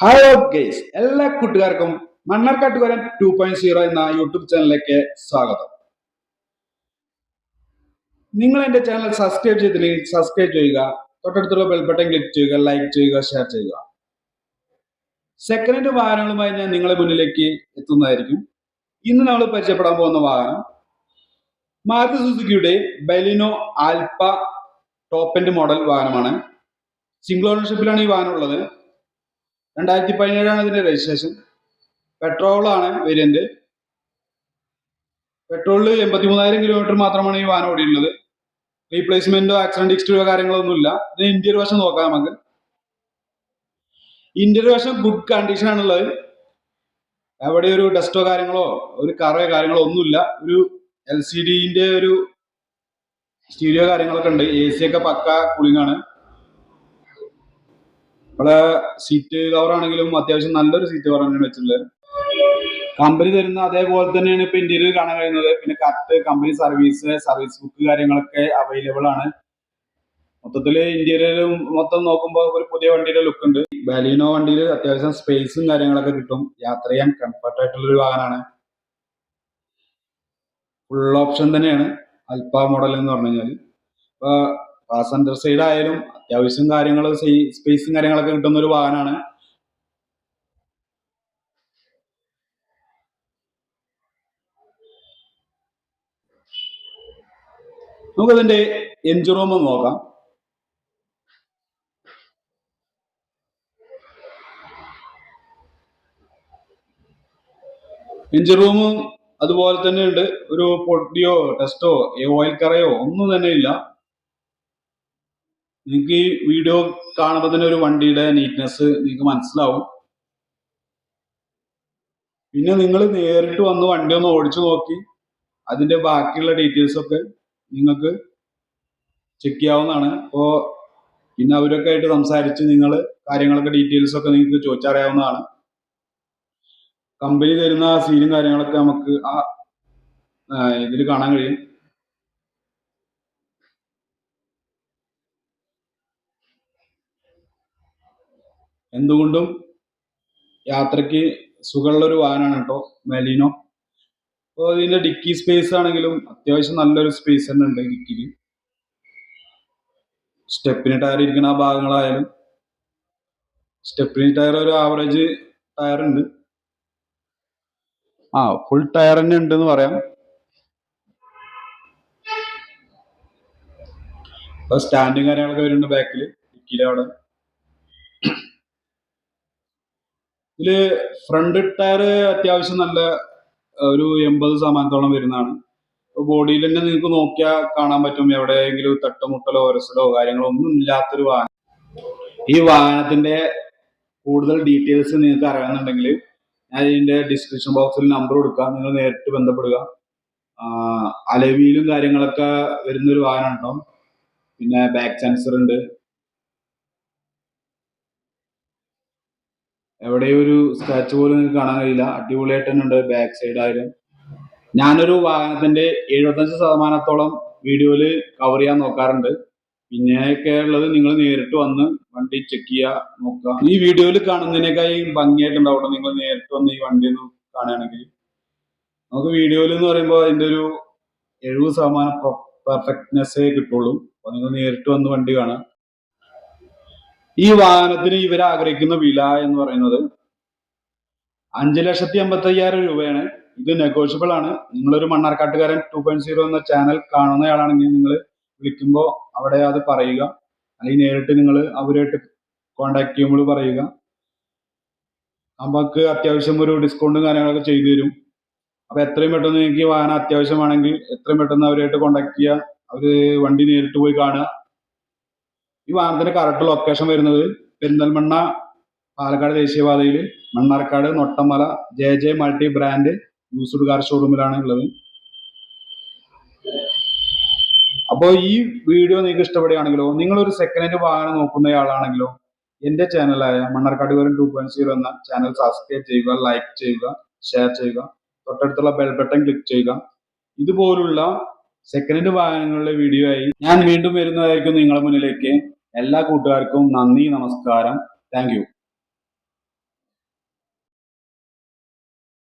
Hello guys എല്ലാ കൂട്ടുകാർക്കും മണ്ണാർക്കാട്ടുകാരൻ ടു പോയിന്റ് സീറോ എന്ന യൂട്യൂബ് ചാനലിലേക്ക് സ്വാഗതം. നിങ്ങൾ എന്റെ ചാനൽ സബ്സ്ക്രൈബ് ചെയ്തില്ലെങ്കിൽ സബ്സ്ക്രൈബ് ചെയ്യുക തൊട്ടടുത്തുള്ള ബെൽബട്ടൺ ക്ലിക്ക് ചെയ്യുക ലൈക്ക് ചെയ്യുക ഷെയർ ചെയ്യുക. സെക്കൻഡ് വാഹനങ്ങളുമായി ഞാൻ നിങ്ങളെ മുന്നിലേക്ക് എത്തുന്നതായിരിക്കും. ഇന്ന് നമ്മൾ പരിചയപ്പെടാൻ പോകുന്ന വാഹനം Maruti സുസുക്കിയുടെ Baleno alpha top end model വാഹനമാണ്. സിംഗിൾ ഓണർഷിപ്പിലാണ് ഈ വാഹനം ഉള്ളത്. രണ്ടായിരത്തി പതിനേഴാണ് ഇതിന്റെ രജിസ്ട്രേഷൻ പെട്രോളാണ് വേരിയന്റ് പെട്രോളിൽ എൺപത്തി മൂന്നായിരം കിലോമീറ്റർ മാത്രമാണ് ഈ വാഹനം ഓടിയിട്ടുള്ളത്. റീപ്ലേസ്മെന്റോ ആക്സിഡന്റ് ഹിസ്റ്ററിയോ കാര്യങ്ങളൊന്നുമില്ല. ഇത് ഇന്റീരിയർ വശം നോക്കാം നമുക്ക്. ഇന്റീരിയർ വശം ഗുഡ് കണ്ടീഷൻ ആണുള്ളത്. അവിടെ ഒരു ഡസ്റ്റോ കാര്യങ്ങളോ ഒരു കറയോ കാര്യങ്ങളോ ഒന്നുമില്ല. ഒരു എൽ സി ഡിന്റെ ഒരു സ്റ്റീരിയോ കാര്യങ്ങളൊക്കെ ഉണ്ട്. എ സി ഒക്കെ പക്ക കൂളിംഗ് ആണ്. നമ്മളെ സീറ്റ് കവർ ആണെങ്കിലും അത്യാവശ്യം നല്ലൊരു സീറ്റ് കവർ തന്നെയാണ് വെച്ചിട്ടുള്ളത്. കമ്പനി തരുന്ന അതേപോലെ തന്നെയാണ് ഇപ്പൊ ഇന്ത്യയിൽ കാണാൻ കഴിയുന്നത്. പിന്നെ correct company service service book കാര്യങ്ങളൊക്കെ അവൈലബിൾ ആണ്. മൊത്തത്തിൽ ഇന്ത്യയിലും മൊത്തം നോക്കുമ്പോൾ ഒരു പുതിയ വണ്ടിയുടെ ലുക്ക് ഉണ്ട്. ബാലിനോ വണ്ടിയിൽ അത്യാവശ്യം സ്പേസും കാര്യങ്ങളൊക്കെ കിട്ടും. യാത്ര ചെയ്യാൻ കംഫർട്ട് ആയിട്ടുള്ള ഒരു വാഹനമാണ് ഫുൾ ഓപ്ഷൻ തന്നെയാണ്. അൽപ്പ മോഡൽ എന്ന് പറഞ്ഞു കഴിഞ്ഞാൽ പാസഞ്ചർ സൈഡ് ആയാലും അത്യാവശ്യം കാര്യങ്ങൾ സ്പേസും കാര്യങ്ങളൊക്കെ കിട്ടുന്ന ഒരു വാഹനമാണ് നമുക്കതിന്റെ എഞ്ചിൻ റൂം നോക്കാം. എഞ്ചിൻ റൂം അതുപോലെ തന്നെ ഉണ്ട്. ഒരു പൊട്ടിയോ ടെസ്റ്റോ ഓയിൽ കറയോ ഒന്നും തന്നെ ഇല്ല. നിങ്ങൾക്ക് ഈ വീഡിയോ കാണുമ്പോൾ തന്നെ ഒരു വണ്ടിയുടെ നീറ്റ്നെസ് നിങ്ങൾക്ക് മനസ്സിലാവും. പിന്നെ നിങ്ങൾ നേരിട്ട് വന്ന് വണ്ടി ഒന്ന് ഓടിച്ചു നോക്കി അതിന്റെ ബാക്കിയുള്ള ഡീറ്റെയിൽസ് ഒക്കെ നിങ്ങൾക്ക് ചെക്ക് ചെയ്യാവുന്നതാണ്. അപ്പോൾ പിന്നെ അവരൊക്കെ ആയിട്ട് സംസാരിച്ച് നിങ്ങൾ കാര്യങ്ങളൊക്കെ ഡീറ്റെയിൽസ് ഒക്കെ നിങ്ങൾക്ക് ചോദിച്ചറിയാവുന്നതാണ്. കമ്പനി തരുന്ന സീനും കാര്യങ്ങളൊക്കെ നമുക്ക് ആ ഇതിൽ കാണാൻ കഴിയും. എന്തുകൊണ്ടും യാത്രയ്ക്ക് സുഖമുള്ള ഒരു വാഹനമാണ് കേട്ടോ മെലിനോ. അപ്പോൾ ഇതിന്റെ ഡിക്കി സ്പേസ് ആണെങ്കിലും അത്യാവശ്യം നല്ലൊരു സ്പേസ് തന്നെ ഉണ്ട് ഡിക്കിയിൽ. സ്റ്റെപ്പിന് ടയർ ഇരിക്കുന്ന ആ ഭാഗങ്ങളായാലും. സ്റ്റെപ്പിന് ടയർ ഒരു ആവറേജ് ടയർ ഉണ്ട്. ആ ഫുൾ ടയർ തന്നെ ഉണ്ട് എന്ന് പറയാം സ്റ്റാൻഡും കാര്യങ്ങളൊക്കെ വരുന്നുണ്ട് ബാക്കിൽ ഡിക്കിയിൽ അവിടെ ഇതിൽ ഫ്രണ്ട് ടയർ അത്യാവശ്യം നല്ല ഒരു എൺപത് ശതമാനത്തോളം വരുന്നതാണ്. ബോഡിയിൽ തന്നെ നിങ്ങൾക്ക് നോക്കിയാൽ കാണാൻ പറ്റും എവിടെയെങ്കിലും തട്ടുമുട്ടലോ ഒരസലോ കാര്യങ്ങളോ ഒന്നും ഇല്ലാത്തൊരു വാഹനം. ഈ വാഹനത്തിന്റെ കൂടുതൽ ഡീറ്റെയിൽസ് നിങ്ങൾക്ക് അറിയണമെന്നുണ്ടെങ്കിൽ ഞാൻ ഇതിന്റെ ഡിസ്ക്രിപ്ഷൻ ബോക്സിൽ നമ്പർ കൊടുക്കാം നിങ്ങൾ നേരിട്ട് ബന്ധപ്പെടുക. അലവിയിലും കാര്യങ്ങളൊക്കെ വരുന്നൊരു വാഹനം ഉണ്ടാവും പിന്നെ ബാക്ക് സെൻസർ ഉണ്ട്. എവിടെയും ഒരു സ്ക്രാച്ച് പോലും നിങ്ങൾക്ക് കാണാൻ കഴിയില്ല. അടിപൊളിയായിട്ട് തന്നെ ഉണ്ട് ബാക്ക് സൈഡ് ആയാലും. ഞാനൊരു വാഹനത്തിന്റെ എഴുപത്തഞ്ച് ശതമാനത്തോളം വീഡിയോയിൽ കവർ ചെയ്യാൻ നോക്കാറുണ്ട്. പിന്നെയൊക്കെ ഉള്ളത് നിങ്ങൾ നേരിട്ട് വന്ന് വണ്ടി ചെക്ക് ചെയ്യുക നോക്കുക ഈ വീഡിയോയിൽ കാണുന്നതിനേക്കായി ഭംഗിയായിട്ടുണ്ടാവും നിങ്ങൾ നേരിട്ട് വന്ന് ഈ വണ്ടി ഒന്ന് കാണുകയാണെങ്കിൽ. നമുക്ക് വീഡിയോയിൽ എന്ന് പറയുമ്പോൾ അതിന്റെ ഒരു എഴുപത് ശതമാനം പെർഫെക്റ്റ്നെസ്സേ കിട്ടുള്ളൂ. അപ്പൊ നിങ്ങൾ നേരിട്ട് വന്ന് വണ്ടി കാണാം ഈ വാഹനത്തിന് ഇവർ ആഗ്രഹിക്കുന്ന വില എന്ന് പറയുന്നത് അഞ്ചു ലക്ഷത്തി എൺപത്തി അയ്യായിരം രൂപയാണ്. ഇത് നെഗോഷ്യബിൾ ആണ്. നിങ്ങളൊരു മണ്ണാർക്കാട്ടുകാരൻ ടു പോയിന്റ് സീറോ എന്ന ചാനൽ കാണുന്നയാളാണെങ്കിൽ നിങ്ങൾ വിളിക്കുമ്പോൾ അവിടെ അത് പറയുക. അല്ലെങ്കിൽ നേരിട്ട് നിങ്ങൾ അവരുമായിട്ട് കോണ്ടാക്ട് ചെയ്യുമ്പോൾ പറയുക. നമുക്ക് അത്യാവശ്യം ഒരു ഡിസ്കൗണ്ടും കാര്യങ്ങളൊക്കെ ചെയ്തു തരും. അപ്പൊ എത്രയും പെട്ടെന്ന് എനിക്ക് വാഹനം അത്യാവശ്യമാണെങ്കിൽ എത്രയും പെട്ടെന്ന് അവരുമായിട്ട് കോണ്ടാക്ട് ചെയ്യുക. അവർ വണ്ടി നേരിട്ട് പോയി കാണുക. ഈ വാഹനത്തിന്റെ കറക്റ്റ് ലൊക്കേഷൻ വരുന്നത് പെരിന്തൽമണ്ണ പാലക്കാട് ദേശീയപാതയിൽ Mannarkkad Nottamala J J multi brand used car ഷോറൂമിലാണ് ഉള്ളത്. അപ്പോൾ ഈ വീഡിയോ നിങ്ങൾക്ക് ഇഷ്ടപ്പെടുകയാണെങ്കിലോ നിങ്ങളൊരു സെക്കൻഡ് ഹാൻഡ് വാഹനം നോക്കുന്നയാളാണെങ്കിലോ എന്റെ ചാനലായ മണ്ണാർക്കാട് വരും ടു പോയിന്റ് സീറോ എന്ന ചാനൽ സബ്സ്ക്രൈബ് ചെയ്യുക ലൈക്ക് ചെയ്യുക ഷെയർ ചെയ്യുക തൊട്ടടുത്തുള്ള ബെൽ ബട്ടൺ ക്ലിക്ക് ചെയ്യുക. ഇതുപോലുള്ള സെക്കൻഡ് ഹാൻഡ് വാഹനങ്ങളുടെ വീഡിയോ ആയി ഞാൻ വീണ്ടും വരുന്നതായിരിക്കും നിങ്ങളുടെ മുന്നിലേക്ക്. എല്ലാ കൂട്ടുകാർക്കും നന്ദി നമസ്കാരം. താങ്ക്